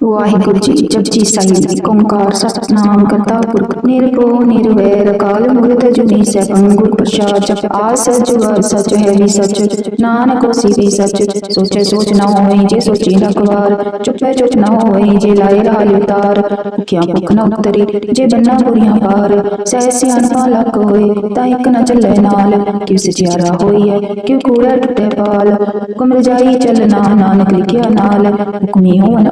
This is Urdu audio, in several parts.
ਵਾਹਿਗੁਰੂ ਜੀ ਜਪਜੀ ਸਾਹਿਬ ਓੰਕਾਰ ਸਤਨਾਮ ਕਰਤਾ ਪੁਰਖ ਨਿਰਭਉ ਨਿਰਵੈਰ ਅਕਾਲ ਮੂਰਤ ਅਜੂਨੀ ਸੈਭੰ ਗੁਰ ਪ੍ਰਸਾਦ ਜਪ ਆ ਸਚ ਵਰ ਸਚ ਹੈ ਵੀ ਸਚ ਨਾਨਕ ਹੋਸੀ ਵੀ ਸਚ ਸੋਚੈ ਸੋਚ ਨਾ ਹੋਏ ਜੇ ਸੋਚੀ ਨਾ ਕਵਾਰ ਚੁੱਪੈ ਚੁੱਪ ਨਾ ਹੋਏ ਜੇ ਲਾਏ ਰਾਲ ਉਤਾਰ ਭੁਖਿਆ ਭੁਖ ਨਾ ਉਤਰੀ ਜੇ ਬੰਨਾ ਬੁਰੀਆਂ ਪਾਰ ਸਹਿ ਸਿਆਣਪਾ ਲੱਕ ਹੋਏ ਤਾਂ ਇੱਕ ਨਾ ਚੱਲੇ ਨਾਲ ਕਿਉ ਸਚਿਆਰਾ ਹੋਈ ਹੈ ਕਿਉ ਕੂੜਾ ਟੁੱਟੇ ਪਾਲ ਹੁਕਮ ਰਜਾਈ ਚੱਲਣਾ ਨਾਨਕ ਲਿਖਿਆ ਨਾਲ ਹੁਕਮੀ ਹੋਵਨ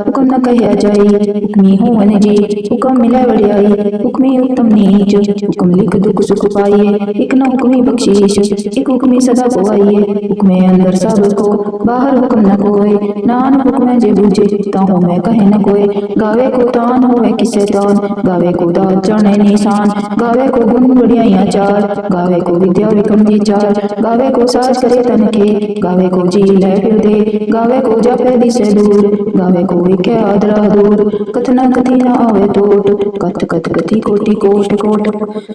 حکم نہ کہیا جائی حکمی ہوں ون جی حکم ملے وڑی آئی حکمی حکم نیچ حکم لکھ دکھ سکھ پائیے ایک نہ حکمی بخشیش، ایک حکمی صدا آئیے حکم اندر سب کو، باہر حکم نہ کوئے۔ نان حکم جے بوجھے تا ہوں میں کہے نہ کوئے۔ گاوے کو تان ہوئے کسے تان۔ گاوے کو دا چڑھے نیسان۔ گاوے کو گن بڑیائیاں چار۔ گاوے کو ودیا وکم دی چار۔ گاوے کو ساج کرے تن کے گاوے کو جی لے پھر دے۔ گاوے کو جا پہ دی سے دور۔ گاوے کو ہوئے کہ آدرا دور کتنا کتی نہ آوے توٹ کت کت کتی کوٹی کوٹ کوٹ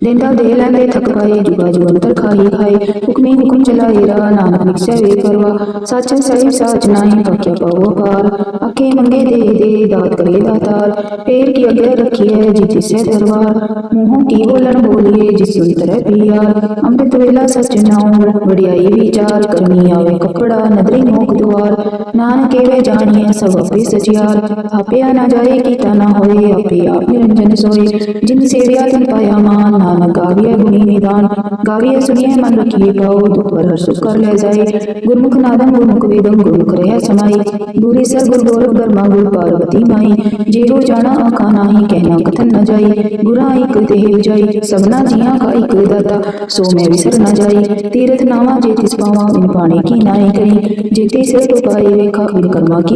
دیندہ دے لگے تھک گئے جبا جو انتر کھائی کھائے حکمی حکم چلا ہیرا نانک نکشہ وے کروا ساچا سائب ساچ نائی پکیا پاو پار اکے منگے دے دے داد کرے داتار پیر کی اگر رکھی ہے جی سے دروار موہوں کی بولن بولیے جس طرح پیار امرت ویلا سچ ناؤ بڑیائی ویچار کرنی آوے ککڑا ندری موک دوار نانکے وے جانیے سب اپنی سچی یار اپیا نہ جائے کیتا نہ ہوئے نرنجن سوئے جن تن پایا مان نانا گاویا گنی نیدان گاویا سنیے من پاؤ ہر لے جائے نادم ویدم دوری سر برما گر پاروتی جیرو جانا نہ ہی کہنا کتن نہ گرا ایک سبنا جیاں کا ایک داتا سو میں نہ جائی تیرت ناما جے ان پانے کی نائیں کریں جیتے تو پائے ان کرما کی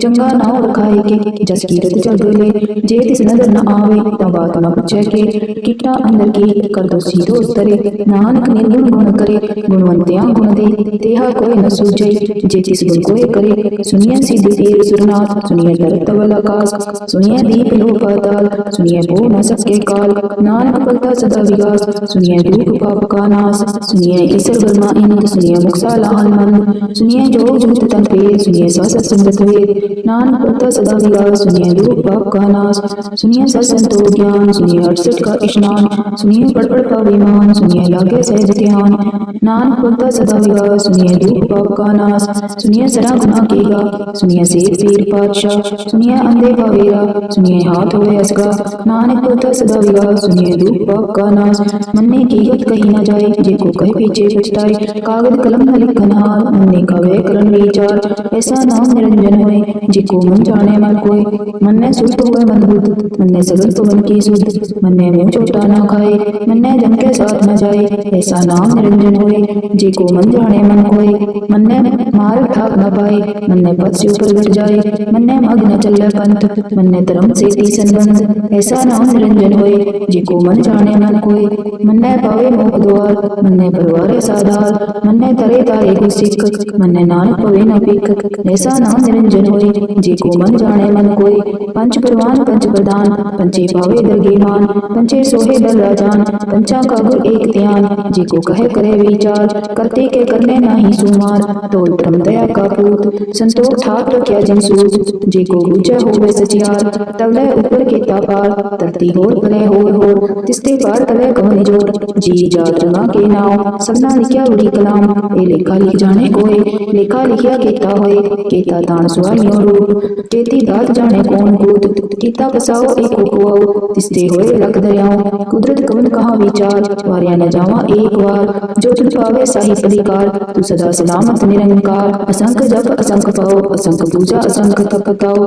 ਚੰਗਾ ਨਾਮ ਰਖਾਏ ਕੇ, ਜਸ ਕੀਰਤ ਚੜ ਗਲੇ ਜੇ ਤਿਸ ਨਦਰ ਨਾ ਆਵੇ, ਤਾਂ ਬਾਤ ਨਾ ਪੁੱਛੇ ਕੇ। ਕਿਟਾ ਅੰਦਰ ਕੀ, ਕਰ ਦੋ ਸੀਰੋ ਉਤਰੇ ਨਾਨਕ ਨਿਰਗੁਣ ਗੁਣ ਕਰੇ, ਗੁਣਵੰਤਿਆਂ ਗੁਣ ਦੇ। ਤੇਹਾ ਕੋਈ ਨ ਸੂਝੇ, ਜੇ ਤਿਸ ਗੁਣ ਕੋਈ ਕਰੇ। ਸੁਨਿਆ ਸਿੱਧੀ ਤੀਰ ਸੁਰਨਾਥ ਸੁਨਿਆ ਤਰ ਤਵਲਾ ਕਾ। آواز سنیے دیپ لو پاتال سنیے بو نسب کے کال نان اپلتا صدا ویاس سنیے دھوپ کا پکاناس سنیے اسر برما ان سنیے مقصا آن من سنیے جو جنت تن پیر سنیے ساس سندت وے نان اپلتا صدا ویاس سنیے دھوپ کا پکاناس سنیے سر سنتو گیان سنیے اٹسٹ کا اشنان سنیے پڑ پڑ کا ویمان سنیے لاگے سہج دھیان نان اپلتا صدا ویاس سنیے دھوپ کا پکاناس سنیے سرا گناہ کے گا سنیے سیر پیر پادشاہ سنیے اندر نانے کا ویرا سنیے ہاتھ ہوئے اس اسکا نانک ہوتا صدا ویرا سنیے دھوپ باپ کا ناز مننے کی یت کہی نہ جائے جے کو کہے پیچھے پچھتائے کاغذ کلم نہ لکھنا ہار مننے کا وے کرن ویچار ایسا نام نرنجن ہوئے جے کو من جانے من کوئے من نے سست ہوئے من بھوت من نے سگل تو من کی سوچ من نے منہ چھوٹا نہ کھائے من نے جن کے ساتھ نہ جائے ایسا نام نرنجن ہوئے جے کو من جانے من کوئے من نے مار ٹھاک نہ پائے من نے پت سے اوپر گٹ جائے من نے مگ نہ چلے پائے ਪੰਥ ਮੰਨੇ ਧਰਮ ਸੇਤੀ ਸੰਬੰਧ ਐਸਾ ਨਾਮ ਨਿਰੰਜਨ ਹੋਏ, ਜੇ ਕੋ ਮਨ ਜਾਣੇ ਮਨ ਕੋਈ ਮੰਨੇ ਭਾਵੇ ਮੋਖ ਦੁਆਰ, ਮੰਨੇ ਪਰਵਾਰੇ ਸਾਧਾਰ, ਮੰਨੇ ਤਰੇ ਤਾਰੇ ਕੋ ਸਿੱਖ, ਮੰਨੇ ਨਾਨਕ ਭਵੇ ਨਾ ਪੀਕ ਐਸਾ ਨਾਮ ਨਿਰੰਜਨ ਹੋਏ, ਜੇ ਕੋ ਮਨ ਜਾਣੇ ਮਨ ਕੋਈ ਪੰਜ ਪ੍ਰਵਾਨ, ਪੰਜ ਪ੍ਰਦਾਨ ਪੰਜੇ ਭਾਵੇ ਦਰਗੀਮਾਨ ਪੰਜੇ ਸੋਹੇ ਬਲ ਰਾਜਾਨ, ਪੰਚਾ ਕਾ ਗੁਰ ਏਕ ਧਿਆਨ, ਜੇ ਕੋ ਕਹੇ ਕਰੇ ਵਿਚਾਰ, ਕਰਤੇ ਕੇ ਕਰਨੇ ਨਹੀਂ ਸੁਮਾਰ, ਤੋਲ ਧਰਮ ਦਇਆ ਕਾ ਪੂਤ, ਸੰਤੋਖ ਠਾਕ ਰਖਿਆ ਜਿਨ ਸੂਝ ਜੇ ਕੋ ਬੁਝਾ ਹੋ موج میں سچیار تولے اوپر کے تاپار ترتی ہور پلے ہور ہور، تستے پار تولے کونے جو جی جا جنا کے ناؤ سبنا لکھیا اوڑی کلام۔ اے لکھا لکھ جانے کوئے، لکھا لکھیا کیتا ہوئے، کیتا تان سوالیوں رو کیتی داد جانے کون گود کیتا پساؤ اے کوکواؤ تستے ہوئے رکھ دریاؤں قدرت کون کہاں ویچار۔ واریا نہ جاواں ایک وار، جو تن پاوے ساہی پلیکار تو صدا سلامت نرنکار، اسنک جب اسنک پاؤ، اسنک پوجا اسنک تپتاؤ۔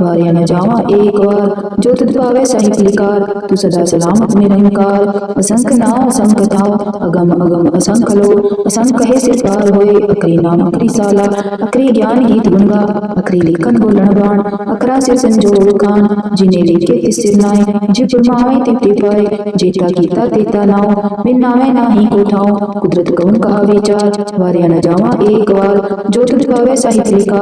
ਵਾਰਿਆ ਨ ਜਾਵਾ ਏਕ ਵਾਰ ਜੋ ਤੁਧ ਪਾਵੇ ਸਹੀ ਲਿਕਾਰ ਤੂੰ ਸਦਾ ਸਲਾਮਤ ਨਿਰੰਕਾਰ ਅਸੰਖ ਨਾਮ ਅਸੰਖ ਥਾਉ ਅਗਮ ਅਗਮ ਅਸੰਖ ਲੋ ਅਸੰਖ ਕਹੇ ਸਿਰ ਪਾਰ ਹੋਏ ਅਕਰੀ ਨਾਮ ਅਕਰੀ ਸਾਲਾ ਅਕਰੀ ਗਿਆਨ ਗੀਤ ਗੁਣਗਾ ਅਕਰੀ ਲਿਖਨ ਬੋਲਣ ਬਾਣ ਅਕਰਾ ਸਿਰ ਸੰਜੋਗ ਖਾਨ ਜਿਨੇ ਲਿਖੇ ਤਿਸ ਸਿਰ ਨਾਏ ਜੇ ਪਰਮਾਵੇ ਤਿਪਤੀ ਪਾਏ ਜੇਤਾ ਕੀਤਾ ਤੇਤਾ ਨਾਉ ਬਿਨ ਨਾਵੇਂ ਨਾਹੀ ਕੋ ਠਾਉ ਕੁਦਰਤ ਕਉਨ ਕਹਾ ਵਿਚਾਰ ਵਾਰਿਆ ਨ ਜਾਵਾ ਏਕ ਵਾਰ ਜੋ ਤੁਧ ਪਾਵੇ ਸਾਹਿਤ ਲਿਕਾਰ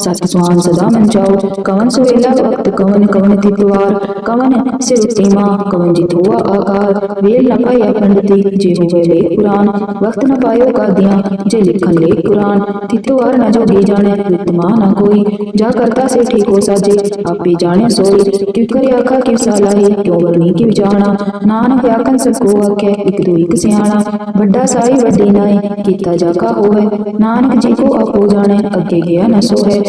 ساز سوان صدا من جاؤ کون سویلا وقت کون کون تیتوار کون سر تیما کون جت ہوا آکار ویل نہ پایا پنڈتی جے ہوئے لے قرآن وقت نہ پایو کا دیاں جے لکھن لے قرآن تیتوار نہ جو دی جانے رتما نہ کوئی جا کرتا سے ٹھیک ہو ساجے آپے جانے سوئی کیوں کرے آکھا کی سالہی کیوں ورنی کی وجانا نانک یاکن سب کو آکھے ایک دو ایک سیانا بڑا سائی وڈی نائیں کیتا جاکا ہوئے نانک جی کو آپ ہو جانے اگے گیا نہ سوئے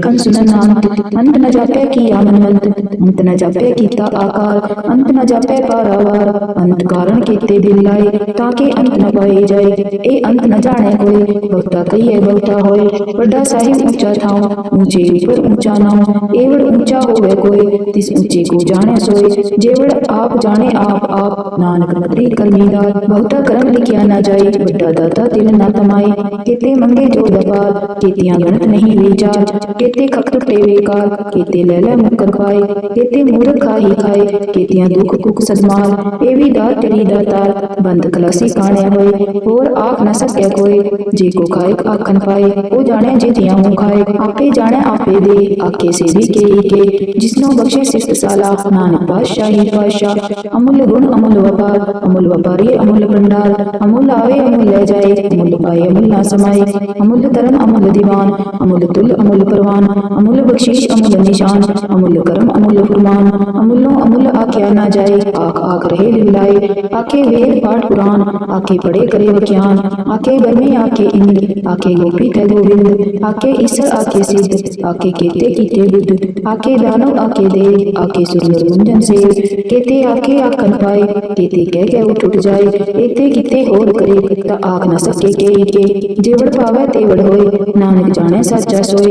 کم سننات انت نہ جاپے کی آمنت انت نہ جاپے کی تا آکار انت نہ جاپے پاراوار انت کارن کے تے دل لائے تاکہ انت نہ پائے جائے۔ اے انت نہ جانے کوئی، بہتا کئی ہے بہتا ہوئے۔ بڑا صاحب اونچا تھا اونچے اوپر اونچا نہ ایوڑ اونچا ہوئے کوئی، تس اونچے کو جانے سوئے۔ جیوڑ آپ جانے آپ آپ نانک مدری کرمیدار بہتا کرم لکھیا نہ جائے، بڑا داتا تیرے نہ تمائے۔ کتے منگے جو دبار کتیاں گنت نہیں لی جار کہتے کھکت ٹیوے کا کہتے لیلہ مکر کھائے کہتے مورد کھا ہی کھائے کہتیاں دکھ کک سزمان ایوی دا تیری دا تار بند کلاسی کھانے ہوئے اور آکھ نہ سکے کوئے جے کو کھائے آکھن کھائے او جانے جے دیاں ہوں کھائے آپے جانے آپے دے آکے سے بھی کے ہی کے جسنو بخشے سست سالہ نان پاس شاہی پاس شاہ امول گن امول وبار امول وباری امول بندار امول آوے امول لے جائے امول پائے امول نہ سمائے امول ترن امول دیوان امول تل امول پر قربان امول بخشش، امول نشان، امول کرم، امول فرمان امولو امول آ کیا جائے آک آک رہے للائے آکے ویر پاٹ قرآن آکے پڑے کرے وکیان آکے برمی آکے اند آکے گوپی تے گوبند آکے عیسر آکے سید آکے کیتے کیتے بد آکے دانو آکے دے آکے سرور منجن سے، کیتے آکے آک کن پائے، کیتے کہہ کے وہ ٹوٹ جائے کیتے کیتے اور کرے، تا آک نہ سکے کے کے جیوڑ پاوے تیوڑ ہوئے، نانک جانے سچا سوئے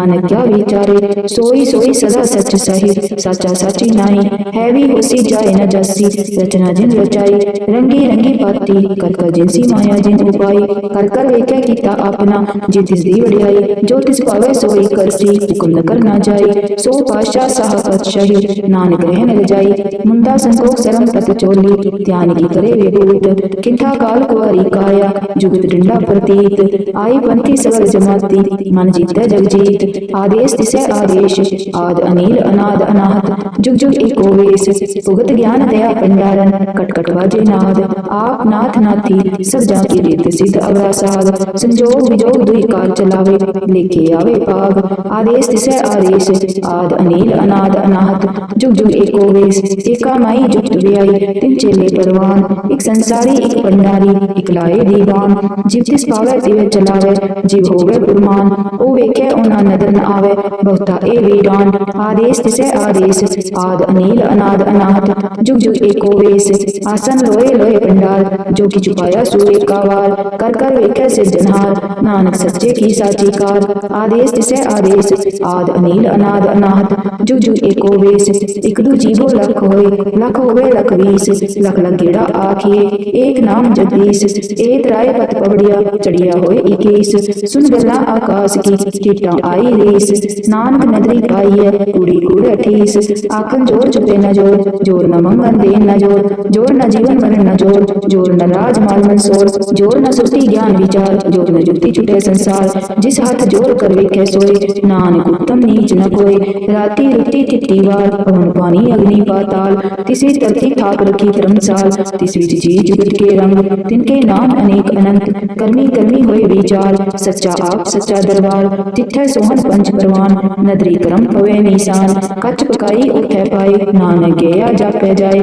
انچ سوئی سوئی سزا سچ سہی سچا سچی نائی ہے جاسی رچنا جن رچائی رنگی رنگی پاتی کر کر جنسی مایا جن اپائی کر کر ایکے کیتا اپنا، جن تس دی وڈیائی، جو تس پاوے سوئی کرسی کل نہ کر نہ جائی۔ سو پاشا صحابت شہی نان گرہ رہن جائی مندا سنکوک سرم پت چولی تیان کی کرے وی بوت۔ کنٹھا کال کو ہری کایا، جگت ڈنڈا پرتیت۔ آئی پنتی سگر جماتی، من جیتا جگ جیت۔ آدیش تسے آدیش، آد انیل اناد اناہت۔ جگ جگ ایک اویس بھگت گیان دیا پنڈارن۔ کٹ کٹ واجے ਵਾਜੇ ਨਾਦ ਆਪ ਨਾਥ ਨਾਥੀ ਸਭ ਜਾ ਕੀ ਰੀਤ ਸਿਧ ਅਵਰਾ ਸਾਧ ਸੰਜੋਗ ਵਿਜੋਗ ਦੁਈ ਕਾਰ ਚਲਾਵੇ ਲੇਖੇ ਆਵੇ ਪਾਗ ਆਦੇਸ ਤਿਸੈ ਆਦੇਸ਼ ਆਦ ਅਨੀਲ ਅਨਾਦ ਅਨਾਹਤ ਜੁਗ ਜੁਗ ਏਕੋ ਵੇਸ ਏਕਾ ਮਾਈ ਜੁਗਤ ਵਿਆਈ ਤਿਨ ਚੇਲੇ ਪਰਵਾਨ ਇੱਕ ਸੰਸਾਰੀ ਇੱਕ ਪੰਡਾਰੀ ਇੱਕ ਲਾਏ ਦੀਵਾਨ ਜਿਵ ਤਿਸ ਪਾਵੈ ਤਿਵੇਂ ਚਲਾਵੇ ਜਿਵ ਹੋਵੇ ਗੁਰਮਾਨ ਉਹ ਵੇਖੇ ਉਹਨਾਂ ਨਦਰ ਨ ਆਵੇ ਬਹੁਤਾ ਇਹ ਵੀਰਾਨ ਆਦੇਸ ਤਿਸੈ ਆਦੇਸ ਆਦ ਅਨੀਲ ਅਨਾਦ ਅਨਾਹਤ ਜੁਗ ਜੁਗ ਏਕੋ دھوئے لوئے پنڈال، جو کی چھپایا سوئے کا وار کر کر ویکھے سے جنہار، نانک سچے کی ساچی کار آدیس جسے آدیس آد انیل اناد انات جو جو ایکو ویس، ایک دو جیبو لکھ ہوئے لکھ ہوئے لکھ ویس، لکھ لکھ گیڑا آکھئے ایک نام جدیس ایت رائے پت پوڑیا، چڑیا ہوئے اکیس، سن گلا آکاس کی ٹیٹا آئی ریس، نانک ندری پائی ہے کوڑی کوڑے ٹھیس آکھن جور چھپے نہ جور جور نہ منگن دین نہ جور جور نہ جیون ਮਰਨ ਨ ਜੋਰ ਜੋਰ ਨ ਰਾਜ ਮਾਲ ਮਨਸੋਰ ਜੋਰ ਨ ਸੁਰਤੀ ਗਿਆਨ ਵਿਚਾਰ ਜੋਰ ਨ ਜੁਗਤੀ ਛੁਟੇ ਸੰਸਾਰ, ਜਿਸ ਹੱਥ ਜੋਰ ਕਰ ਵੇਖੇ ਸੋਏ, ਨਾਨਕ ਉਤਮ ਨੀਚ ਨ ਕੋਏ। ਰਾਤੀ ਰੁਤੀ ਤਿੱਤੀ ਵਾਰ, ਪਵਨ ਪਾਣੀ ਅਗਨੀ ਪਾਤਾਲ, ਤਿਸੇ ਧਰਤੀ ਥਾਪ ਰਖੀ ਧਰਮਸਾਲ, ਤਿਸ ਵਿੱਚ ਜੀ ਜੁਗਤ ਕੇ ਰੰਗ ਤਿਨਕੇ ਨਾਮ ਅਨੇਕ ਅਨੰਤ, ਕਰਮੀ ਕਰਮੀ ਹੋਏ ਵਿਚਾਰ, ਸੱਚਾ ਆਪ ਸੱਚਾ ਦਰਬਾਰ, ਤਿੱਥੈ ਸੋਹਣ ਪੰਜ ਪਰਵਾਨ, ਨਦਰੀ ਕਰਮ ਪਵੇ ਨੀਸਾਨ ਕੱਚ ਪਕਾਈ ਉਠੈ ਪਾਏ, ਨਾਨਕ ਗਿਆ ਜਾਪੈ ਜਾਏ,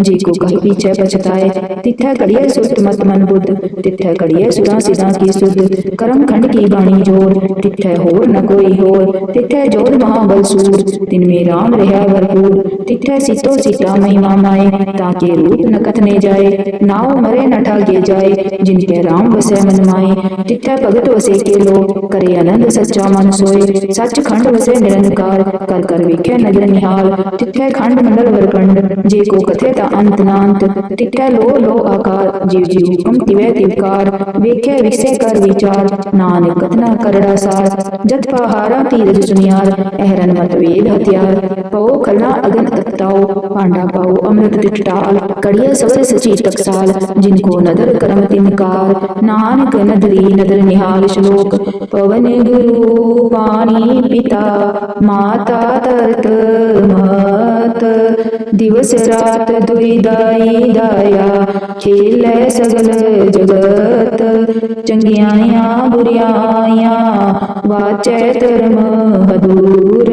ਜੇ ਕੋ ਕਹਿ ਪੀਛੈ ਪਛਤਾਏ। ਤਿੱਥੈ ਕੜੀਐ ਸੁਰਤ ਮਤ ਮਨ ਬੁੱਧ, ਤਿੱਥੈ ਕੜੀਐ ਸੁਰਾਂ ਸਿਦਾਂ ਕੀ ਸੁਧ। ਕਰਮ ਖੰਡ ਕੀ ਬਾਣੀ ਜੋਰ, ਤਿੱਥੈ ਹੋਰ ਨ ਕੋਈ ਹੋਰ। ਤਿੱਥੈ ਜੋਰ ਮਹਾਬਲ ਸੂਰ, ਤਿਨ ਮੇ ਰਾਮ ਰਹਾ ਵਰਪੂਰ ਤਿੱਥੈ ਸਿਤੋ ਸਿਤਾ ਮਹਿਮਾ ਮਾਏ, ਤਾਂ ਕੇ ਰੂਪ ਨ ਕਥਨੇ ਜਾਏ। ਨਾਉ ਮਰੇ ਨ ਠਾਗੇ ਜਾਏ, ਜਿਨ ਕੇ ਰਾਮ ਵਸੈ ਮਨ ਮਾਏ। ਤਿੱਥੈ ਭਗਤ ਵਸੇ ਕੇ ਲੋਕ ਕਰੇ ਆਨੰਦ ਸੱਚਾ ਮਨ ਸੋਏ। ਸੱਚ ਖੰਡ ਵਸੇ ਨਿਰੰਕਾਰ ਕਰ ਕਰ ਵੇਖੇ ਨਦਰ ਨਿਹਾਲ। ਤਿੱਥੇ ਖੰਡ ਮੰਡਲ ਵਰਪੰਡ ਜੇ ਕੋ ਕਥੇ ਤਾਂ ਅੰਤ ਨਾਂਤ। ਤਿੱਥੇ ਲੋ ਲੋ ਆਕਾਰ ਜੀਵ ਜੀ ਹੁਕਮ ਤਿਵੇ ਤਿਵਕਾਰ ਵੇਖੇ ਵਿਸੇ ਕਰ ਵਿਚਾਰ, ਨਾਨਕ ਕਤਨਾ ਕਰੜਾ ਸਾਰ। ਜਤ ਪਹਾਰਾ ਤੀਰਜ ਸੁਨਿਆਰ, ਅਹਰਨ ਮਤ ਵੇਦ ਹਥਿਆਰ। ਪਉ ਖਲਣਾ ਅਗਨ ਤਪਤਾਓ, ਭਾਂਡਾ ਪਾਉ ਅੰਮ੍ਰਿਤ ਟਿਟਾਲ। ਕੜੀਆ ਸਵਰ ਸਚੀ ਟਕਸਾਲ, ਜਿਨ ਕੋ ਨਦਰ ਕਰਮ ਤਿਨਕਾਰ ਨਾਨਕ ਨਦਰੀ ਨਦਰ ਨਿਹਾਲ ਸ਼ਲੋਕ। پون گرو پانی پتا ماتا درت مت دوس رات دئی دائی دایا سگل جگت چنگیاں بری واچہ درم حدور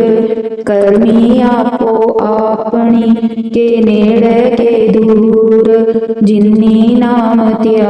کرنی آپو اپنی کے نیڑ کے دور جن نام تیا